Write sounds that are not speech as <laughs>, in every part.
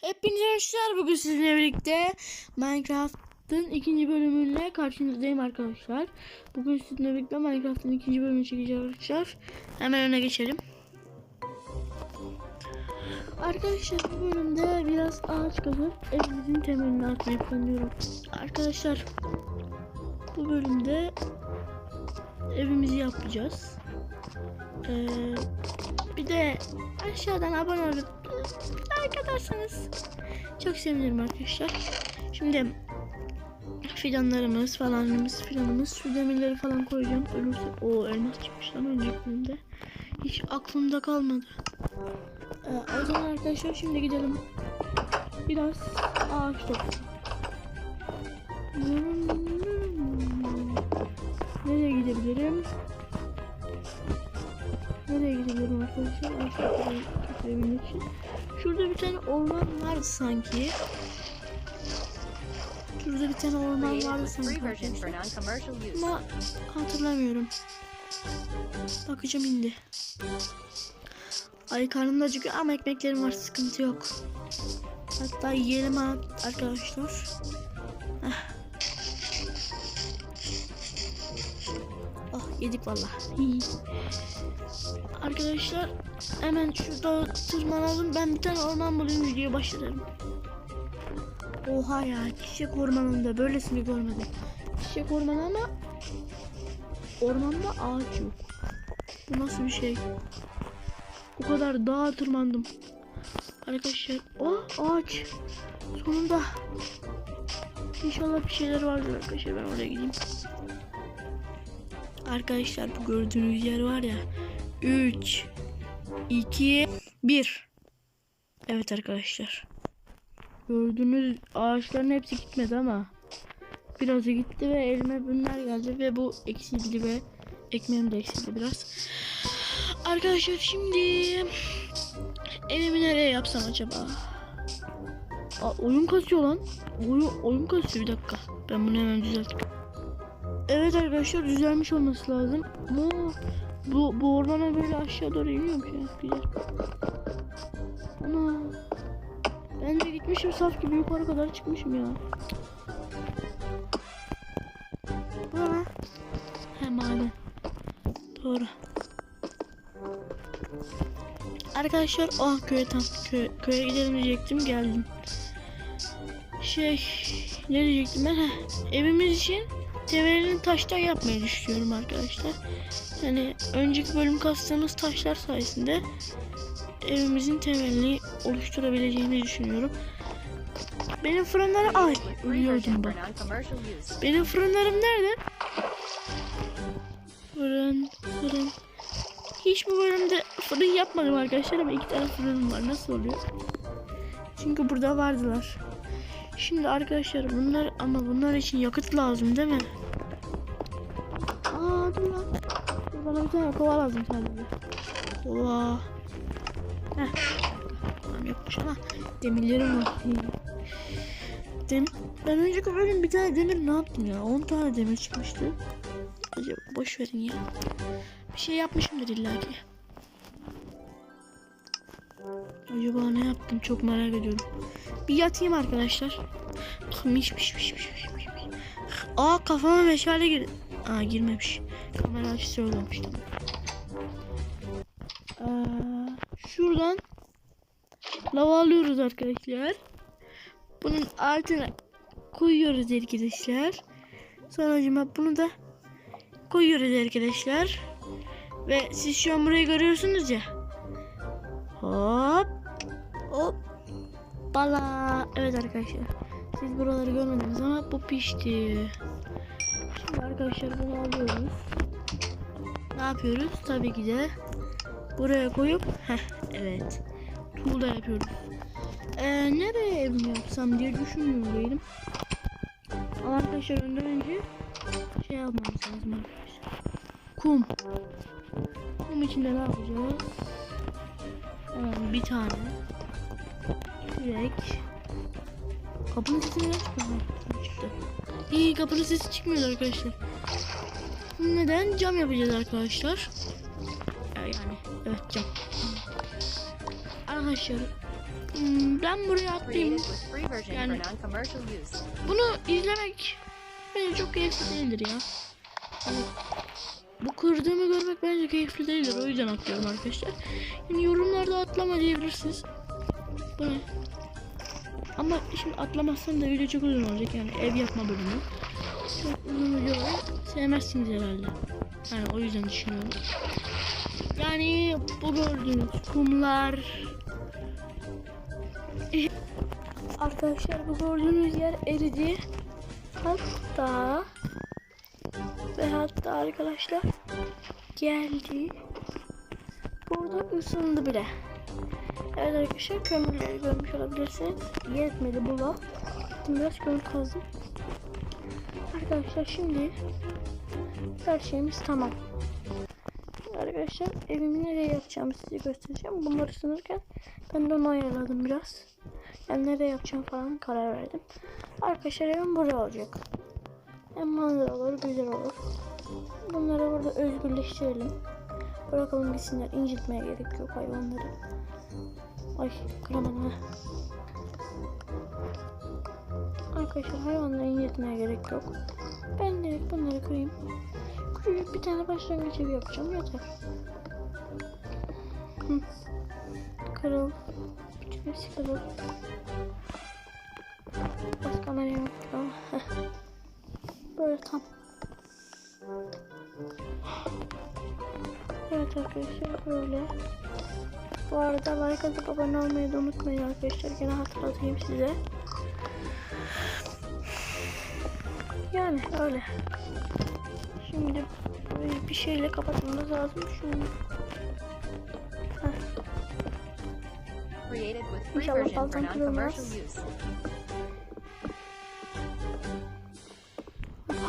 Hepinize hoşçakalın. Bugün sizinle birlikte Minecraft'ın ikinci bölümüyle karşınızdayım arkadaşlar. Bugün sizinle birlikte Minecraft'ın ikinci bölümünü çekeceğiz arkadaşlar. Hemen öne geçelim. Arkadaşlar bu bölümde biraz ağaç kazıp evimizin temelini atmayı planlıyorum. Arkadaşlar bu bölümde evimizi yapacağız. Ee, bir de aşağıdan abone olup like atarsanız çok sevinirim arkadaşlar. Şimdi fidanlarımız falanımız filanımız şu demirleri falan koyacağım. Ölürse o elmas çıkmış lan önceki. Hiç aklımda kalmadı. Ee, o zaman arkadaşlar şimdi gidelim. Biraz ağaç toplayalım. Nereye gidebilirim? Nereye gidebilirim arkadaşlar? Toplamayı toplayabilmek için. Şurada bir tane orman vardı sanki. Şurada bir tane orman with sanki. Ama hatırlamıyorum. Bakacağım indi. Ay karnım da acıkıyor ama ekmeklerim var sıkıntı yok. Hatta yiyelim ha arkadaşlar. Heh. Oh yedik vallahi. <laughs> Arkadaşlar hemen şurada tırmanalım. Ben bir tane orman bulayım videoya başlarım. Oha ya çiçek ormanında böylesini görmedim. Çiçek ormanı ama ormanda ağaç yok. Bu nasıl bir şey? O kadar dağa tırmandım. Arkadaşlar o ağaç. Sonunda. İnşallah bir şeyler vardır arkadaşlar. Ben oraya gideyim. Arkadaşlar bu gördüğünüz yer var ya. 3 2 1 Evet arkadaşlar. Gördüğünüz ağaçların hepsi gitmedi ama birazı gitti ve elime bunlar geldi ve bu eksildi ve ekmeğim de eksildi biraz. Arkadaşlar şimdi evimi nereye yapsam acaba? Aa, oyun kasıyor lan. Oyun, oyun kasıyor bir dakika. Ben bunu hemen düzelteyim. Evet arkadaşlar düzelmiş olması lazım. Ama bu, bu ormana böyle aşağı doğru iniyormuş ya. Güzel. Ana. Ben de gitmişim saf gibi yukarı kadar çıkmışım ya. Bu ne? He maden. Doğru. Arkadaşlar oh köye tam köye, köye gidelim diyecektim geldim. Şey ne diyecektim ben? Heh, evimiz için temelini taştan yapmayı düşünüyorum arkadaşlar. Yani önceki bölüm kastığımız taşlar sayesinde evimizin temelini oluşturabileceğini düşünüyorum. Benim fırınları ay ölüyordum bak. Benim fırınlarım nerede? Fırın, fırın. Hiç bu bölümde fırın yapmadım arkadaşlar ama iki tane fırınım var. Nasıl oluyor? Çünkü burada vardılar. Şimdi arkadaşlar bunlar ama bunlar için yakıt lazım değil mi? Aa dur lan. Bana bir tane kova lazım sadece. Kova. Heh. Tamam yokmuş ama demirlerim var. Dem ben önceki bölüm bir tane demir ne yaptım ya? 10 tane demir çıkmıştı. Acaba boş verin ya. Bir şey yapmışımdır illaki. Acaba ne yaptım çok merak ediyorum. Bir yatayım arkadaşlar. Miş miş miş miş miş. Aa kafama meşale gir. Aa girmemiş. Kamera açısı tamam. Aa, şuradan lava alıyoruz arkadaşlar. Bunun altına koyuyoruz arkadaşlar. Sonracıma bunu da koyuyoruz arkadaşlar. Ve siz şu an burayı görüyorsunuz ya. Hop. Hop. Bala. Evet arkadaşlar. Siz buraları görmediniz ama bu pişti. Şimdi arkadaşlar bunu alıyoruz. Ne yapıyoruz? Tabii ki de buraya koyup heh evet. Tuğla yapıyoruz. Ee, nereye evimi yapsam diye düşünüyorum değilim. Ama arkadaşlar önden önce şey yapmamız lazım arkadaşlar. Kum. Kum içinde ne yapacağız? Hemen bir tane. Kürek. Kapının sesi? Ha, Çıktı. İyi kapının sesi çıkmıyor arkadaşlar. Neden? Cam yapacağız arkadaşlar. Yani evet cam. Arkadaşlar Hmm, ben buraya atlayayım. Yani-. Bunu izlemek bence çok keyifli değildir ya. Hani bu kırdığımı görmek bence keyifli değildir. O yüzden atlıyorum arkadaşlar. Yani yorumlarda atlama diyebilirsiniz. Bu ne? Ama şimdi atlamazsan da video çok uzun olacak yani ev yapma bölümü. Uzun videoları sevmezsiniz herhalde. Yani o yüzden düşünüyorum. Yani bu gördüğünüz kumlar <laughs> Arkadaşlar bu gördüğünüz yer eridi. Hatta ve hatta arkadaşlar geldi. Burada ısındı bile. Evet arkadaşlar kömürleri görmüş olabilirsiniz. Yetmedi bu laf. Biraz kömür kazdım. Arkadaşlar şimdi her şeyimiz tamam. Arkadaşlar evimi nereye yapacağımı size göstereceğim. Bunları sınırken ben de onu ayarladım biraz. Yani nereye yapacağım falan karar verdim. Arkadaşlar evim burada olacak. Hem manzara olur, güzel olur. Bunları burada özgürleştirelim. Bırakalım gitsinler. incitmeye gerek yok hayvanları. Ay kıramadım. Arkadaşlar hayvanları incitmeye gerek yok. Ben direkt bunları kırayım. Küçücük bir tane başlangıç evi yapacağım yeter. Kırıl. Bütün hepsi kırıl. Biraz kameraya bakıyorum. Böyle tam. Evet arkadaşlar böyle. Bu arada like atıp abone olmayı da unutmayın arkadaşlar. Gene hatırlatayım size. Yani öyle. Şimdi burayı bir şeyle kapatmamız lazım. Şunu. İnşallah baltam kırılmaz.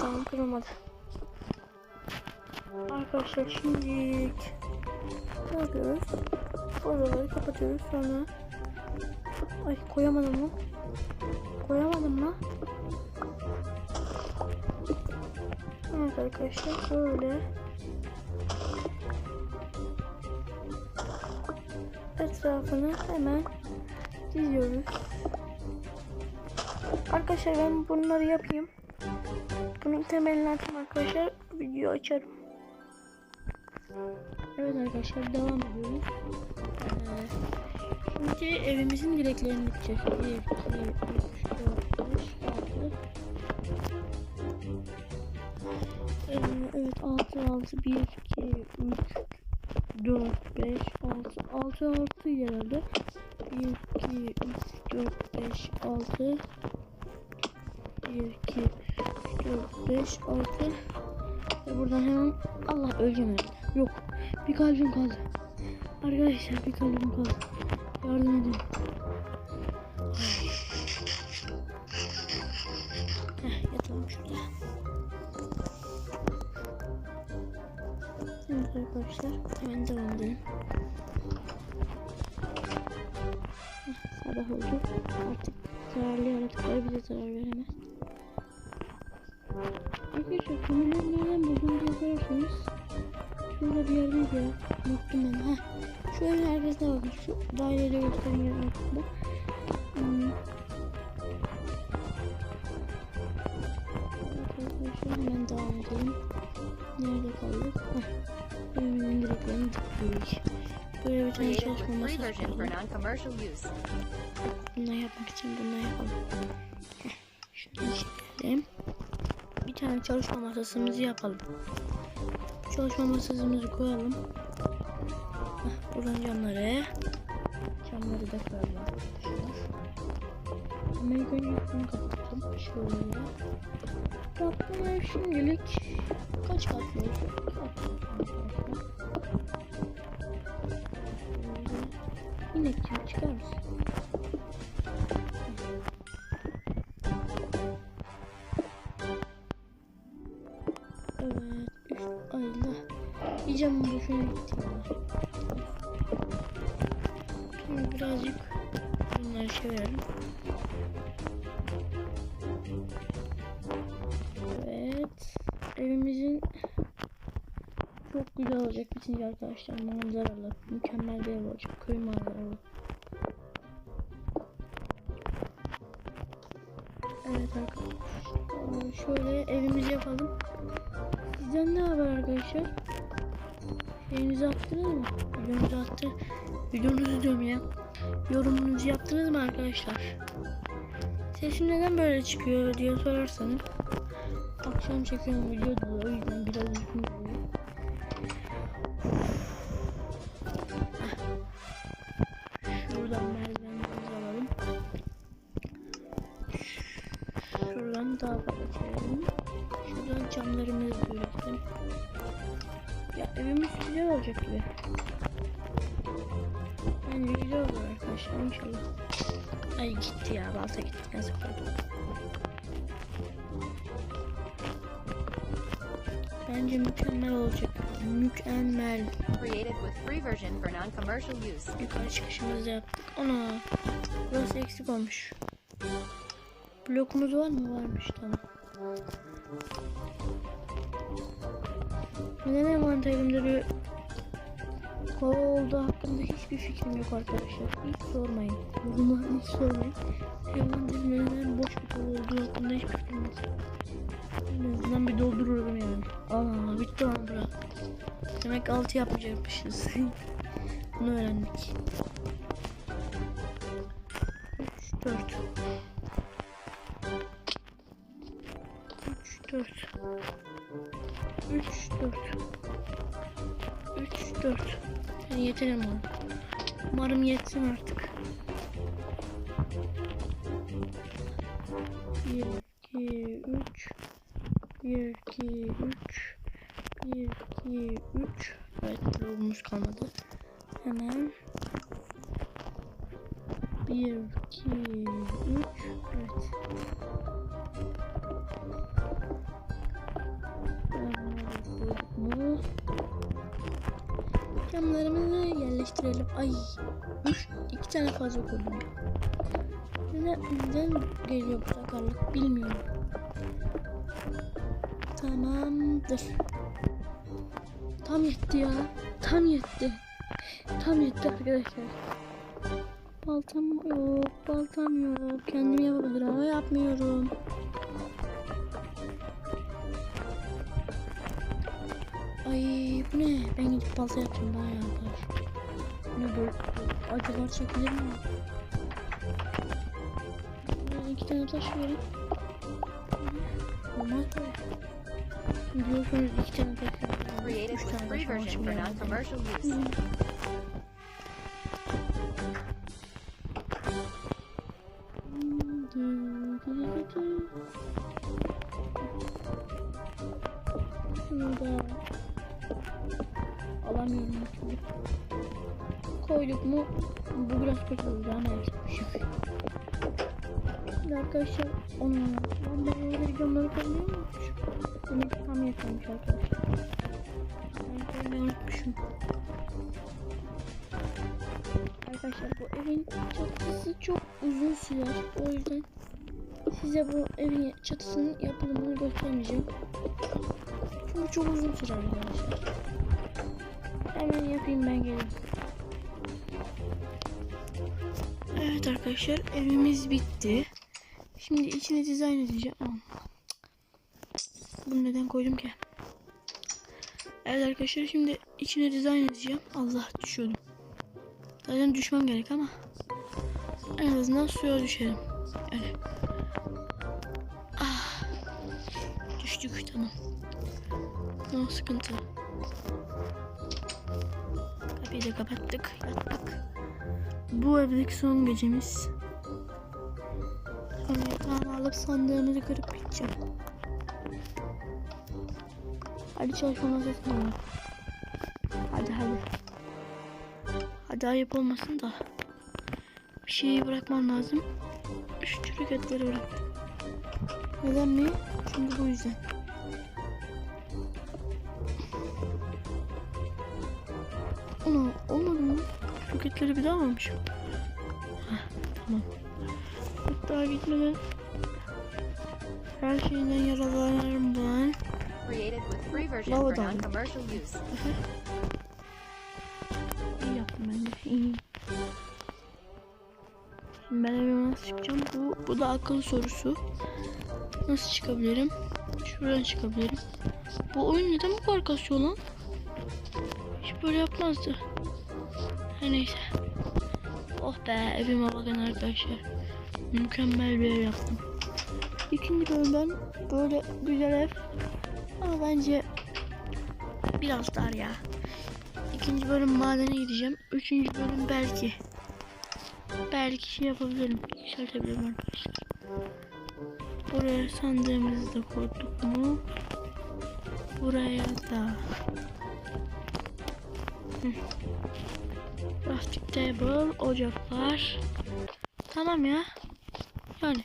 Tamam kırılmadı. Arkadaşlar şimdi ne yapıyoruz? Oraları kapatıyoruz sonra. Ay koyamadım mı? Koyamadım mı? Evet arkadaşlar böyle. Etrafını hemen diziyoruz. Arkadaşlar ben bunları yapayım. Bunun temelini atayım arkadaşlar. Video açarım. Evet arkadaşlar devam ediyoruz. Ee, şimdi evimizin direklerini dikeceğiz. 1, 2, 3, 4, 5, 6. Ee, evet 6, 6, 1, 2, 3, 4, 5, 6. 6, 6 herhalde. 1, 2, 3, 4, 5, 6. 1, 2, 4, 5, 6. Ve buradan hemen Allah öleceğim herhalde. Yok. Bir kalbim kaldı. Arkadaşlar bir kalbim kaldı. Yardım edin. Arkadaşlar hemen devam edelim. Sabah oldu. Artık zararlı yaratıklar bize zarar veremez. Arkadaşlar kömürleri nereden buldum diye sorarsanız Şurada bir yerdeydi ya. Unuttum ben. Heh. Evin arkasına bakın. Şu daireyle gösteren yerin arkasında. Hmm. Arkadaşlar hemen devam edelim. Nerede kaldık? Heh. Direklerini diktik. Böyle bir tane Created çalışma with free masası version for koydum. non-commercial use. Bunları yapmak için bunları yapalım. Çekelim. Bir tane çalışma masasımızı yapalım. Çalışma masasımızı koyalım. Heh, buradan camları. Camları da koyalım. Ama ilk önce bunu kapattım. Şöyle. Ev şimdilik kaç katlı olsun? birazcık bunları çevirelim. Evet. Evimizin çok güzel olacak bitince arkadaşlar. Manzaralı. Mükemmel bir ev olacak. Köy manzaralı. Evet arkadaşlar. Şöyle evimizi yapalım. Sizden ne haber arkadaşlar? Şeyinizi attınız mı? Videonuzu attı. Videonuzu diyorum ya. Yorumunuzu yaptınız mı arkadaşlar? Sesim neden böyle çıkıyor diye sorarsanız. Akşam çekiyorum video da o yüzden biraz uzun gitti ya balta gitti. Neyse koydum. Bence mükemmel olacak. Mükemmel. Created with free version for non-commercial use. Yukarı çıkışımızı yaptık. Ana. Burası eksik olmuş. Blokumuz var mı? Varmış tamam. Neden envanterimde bir kova olduğu hakkında hiçbir fikrim yok arkadaşlar. Hiç sormayın. Yoruma hiç sormayın. Envanterimde neden boş bir kova olduğu hakkında hiçbir fikrim yok. En azından bir doldururum yani. Aa bitti lan bura. Demek altı yapmayacakmışız. <laughs> Bunu öğrendik. 3 4 3 4 3 4 3 4 Yani yeterim onu. Umarım yetsin artık. Evet bloğumuz kalmadı. Hemen 1 2 3 Evet. Bunları Camlarımızı yerleştirelim. Ay. 3 2 tane fazla koydum. Neden, neden geliyor bu sakarlık bilmiyorum. Tamamdır. Yetti ya. Tam yetti. Tam yetti arkadaşlar. Baltam yok. Baltam yok. Kendim yapabilirim ama yapmıyorum. Ay bu ne? Ben gidip balta yapacağım daha. Bu ne böyle? Acılar çekilir mi? Bana iki tane taş verin. Olmaz böyle. Biliyorsunuz iki tane taş verin. Created with free version şimdi for non-commercial use. Hı. Şunu da alamıyorum türlü. Koyduk mu bu biraz kötü oldu ama eksikmişim. Şimdi arkadaşlar onu ben böyle videoları koyuyor muymuşum? Demek ki tam yetmemiş arkadaşlar. Ben unutmuşum. Arkadaşlar bu evin çatısı çok uzun sürer. O yüzden size bu evin çatısının yapılımını göstermeyeceğim. Çünkü çok uzun sürer arkadaşlar. Hemen yapayım ben geleyim. Evet arkadaşlar evimiz bitti. Şimdi içine dizayn edeceğim. Bunu neden koydum ki? Evet arkadaşlar şimdi içine dizayn edeceğim. Allah düşüyordum. Zaten düşmem gerek ama en azından suya düşerim. Yani. Ah. Düştük tamam. No sıkıntı. Kapıyı da kapattık. Yattık. Bu evdeki son gecemiz. Yatağımı alıp sandığımızı kırıp Hadi çalışma masasına var. Hadi hadi. Hadi ayıp olmasın da. Bir şeyi bırakmam lazım. Şu çürük etleri bırak. Neden mi? Çünkü bu yüzden. Ana olmadı mı? Çürük etleri bir daha mı almışım? Heh, tamam. Hatta gitmeden her şeyden yaralanırım Created with free version for non-commercial use. İyi yaptım ben de. İyi. Şimdi ben evime nasıl çıkacağım? Bu, bu da akıl sorusu. Nasıl çıkabilirim? Şuradan çıkabilirim. Bu oyun neden bu kadar kasıyor lan? Hiç böyle yapmazdı. Her neyse. Oh be evime bakın arkadaşlar. Mükemmel bir ev yaptım. İkinci bölümden böyle güzel ev. Ama bence biraz dar ya. İkinci bölüm madene gideceğim. Üçüncü bölüm belki. Belki şey yapabilirim. Yükseltebilirim arkadaşlar. Buraya sandığımızı da koyduk mu? Buraya da. Crafting table, ocaklar. Tamam ya. Yani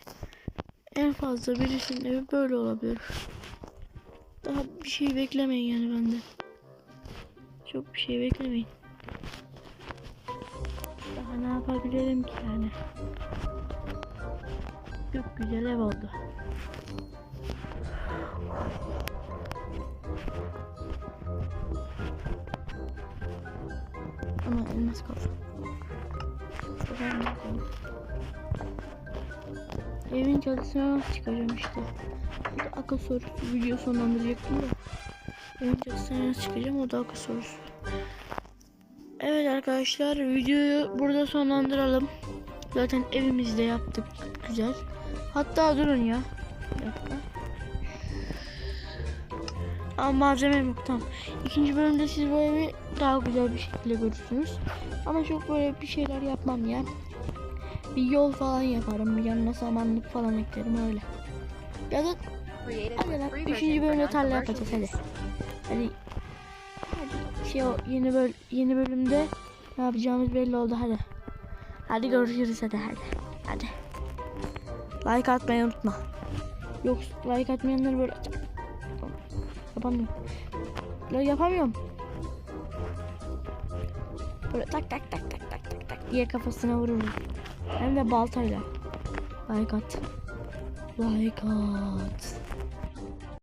en fazla birisinin evi böyle olabilir. Daha bir şey beklemeyin yani benden. Çok bir şey beklemeyin. Daha ne yapabilirim ki yani? Çok güzel ev oldu. Evin çatısına nasıl çıkacağım işte. Bu da akıl sorusu. Video sonlandıracaktım da. Evin çatısına nasıl çıkacağım o da akıl sorusu. Evet arkadaşlar videoyu burada sonlandıralım. Zaten evimizde yaptık. Güzel. Hatta durun ya. Bir dakika. Ama malzeme yok tamam. İkinci bölümde siz bu evi daha güzel bir şekilde görürsünüz. Ama çok böyle bir şeyler yapmam ya. Bir yol falan yaparım. Yanına samanlık falan eklerim öyle. Ya da hadi lan free üçüncü version for bölümde tarla yapacağız. Hadi. Hadi şey o yeni böl yeni bölümde ne yapacağımız belli oldu hadi. Hadi görüşürüz hadi hadi. Hadi. Like atmayı unutma. Yok like atmayanları böyle yapamıyorum. Ya yapamıyorum. Böyle tak tak tak tak tak tak tak diye kafasına vururum. Hem de baltayla. Like at. Like at.